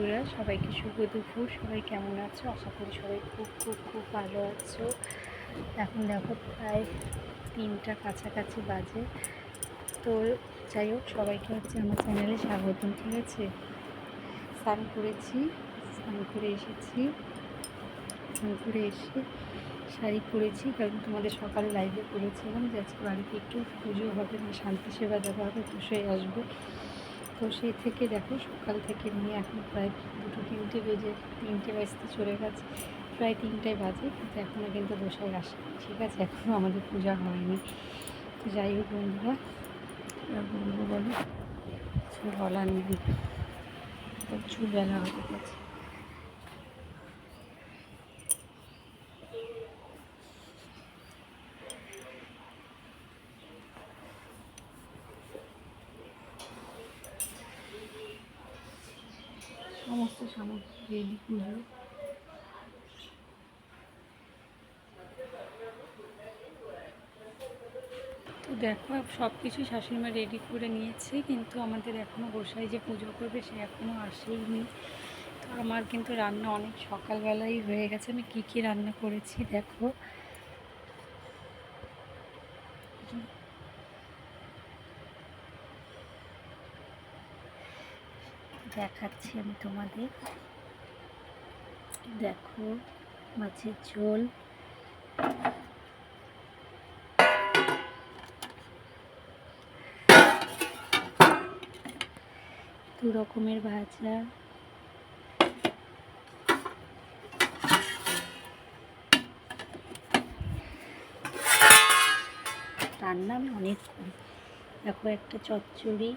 বন্ধুরা, সবাইকে শুভ দুপুর। সবাই কেমন আছো? আশা করি সবাই খুব খুব খুব ভালো আছো। এখন দেখো, প্রায় তিনটা কাছাকাছি বাজে। তো যাই হোক, সবাইকে হচ্ছে আমার চ্যানেলে স্বাগতম ঠিক আছে? স্নান করেছি, স্নান করে এসেছি। স্নান করে এসে শাড়ি পরেছি, কারণ তোমাদের সকালে লাইভে করেছিলাম যে আজকে বাড়িতে একটু পুজো হবে মানে শান্তি সেবা দেওয়া হবে বসে আসব। তো সেই থেকে দেখো সকাল থেকে নিয়ে এখন প্রায় দুটো তিনটে বেজে, তিনটে বাজতে চলে গেছে। প্রায় তিনটায় বাজে, কিন্তু এখনও কিন্তু বসায় আসে ঠিক আছে এখনও আমাদের পূজা হয়নি। তো যাই হোক বন্ধুরা বন্ধু বলো, কিছু বলার নেই। প্রচুর বেলা হতে গেছে সমস্ত সামগ্রী রেডি পুজো তো দেখো সব কিছু শাশুড়িমা রেডি করে নিয়েছে, কিন্তু আমাদের এখনও গোসাই যে পুজো করবে সে এখনও আসেইনি। তো আমার কিন্তু রান্না অনেক সকালবেলাই হয়ে গেছে। আমি কী কী রান্না করেছি দেখো। দেখাচ্ছি আমি তোমাদের। দেখো, মাছের ঝোল। দু রকমের ভাজা। রান্না আমি অনেক করি। দেখো, একটা চচ্চড়ি।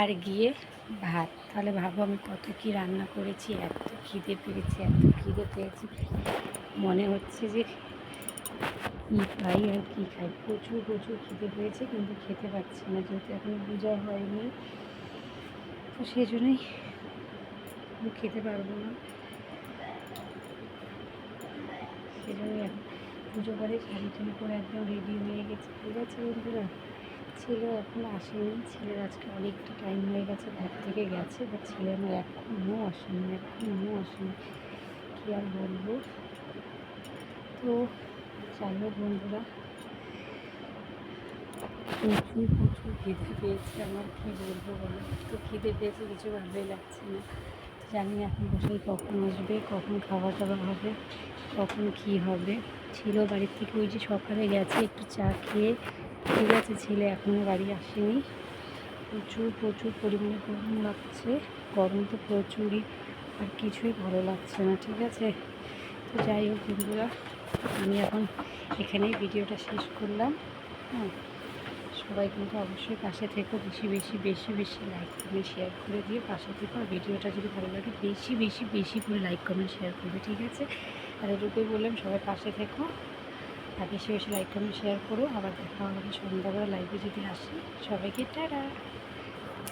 আর গিয়ে ভাত। তাহলে ভাবো আমি কত কি রান্না করেছি, এত খিদে পেয়েছি, এত খিদে পেয়েছি। মনে হচ্ছে যে কী খাই আর কী খাই। প্রচুর প্রচুর খিদে পেয়েছে কিন্তু খেতে পারছি না, যেহেতু এখনও পূজা হয়নি। তো সেই জন্যই আমি খেতে পারব না। সেই জন্যই এখন পুজো করে শাড়ি টাড়ি করে একদম রেডি হয়ে গেছে। ঠিক আছে বন্ধুরা? ছেলে, এখন আসেনি। ছেলের আজকে অনেকটা টাইম হয়ে গেছে, ঘর থেকে গেছে বা ছেলে আমার এখনও আসেনি এখনও আসেনি। কী আর বলব? তো যাই হোক বন্ধুরা, প্রচুর প্রচুর খিদে পেয়েছে আমার, কী বলব বলো? তো খিদে পেয়েছে, কিছু ভালোই লাগছে না। জানি এখন বসে কখন আসবে, কখন খাওয়া দাওয়া হবে, কখন কী হবে। ছিল বাড়ির থেকে ওই যে সকালে গেছে একটু চা খেয়ে ঠিক আছে, ছেলে এখনও বাড়ি আসেনি। প্রচুর প্রচুর পরিমাণে গরম লাগছে। গরম তো প্রচুরই, আর কিছুই ভালো লাগছে না, ঠিক আছে? তো যাই হোক বন্ধুরা, আমি এখন এখানেই ভিডিওটা শেষ করলাম। হ্যাঁ সবাই কিন্তু অবশ্যই পাশে থেকো, বেশি বেশি বেশি বেশি লাইক কমেন্ট শেয়ার করে দিয়ে পাশে থেকো। আর ভিডিওটা যদি ভালো লাগে, বেশি বেশি বেশি করে লাইক কমেন্ট শেয়ার করবে, ঠিক আছে? আর এটুকুই বললাম, সবাই পাশে থেকো। আর শেষ লাইক কমেন্ট শেয়ার করো। আবার দেখা হবে সন্ধ্যাবেলা লাইভে যদি আসি। সবাইকে টাটা।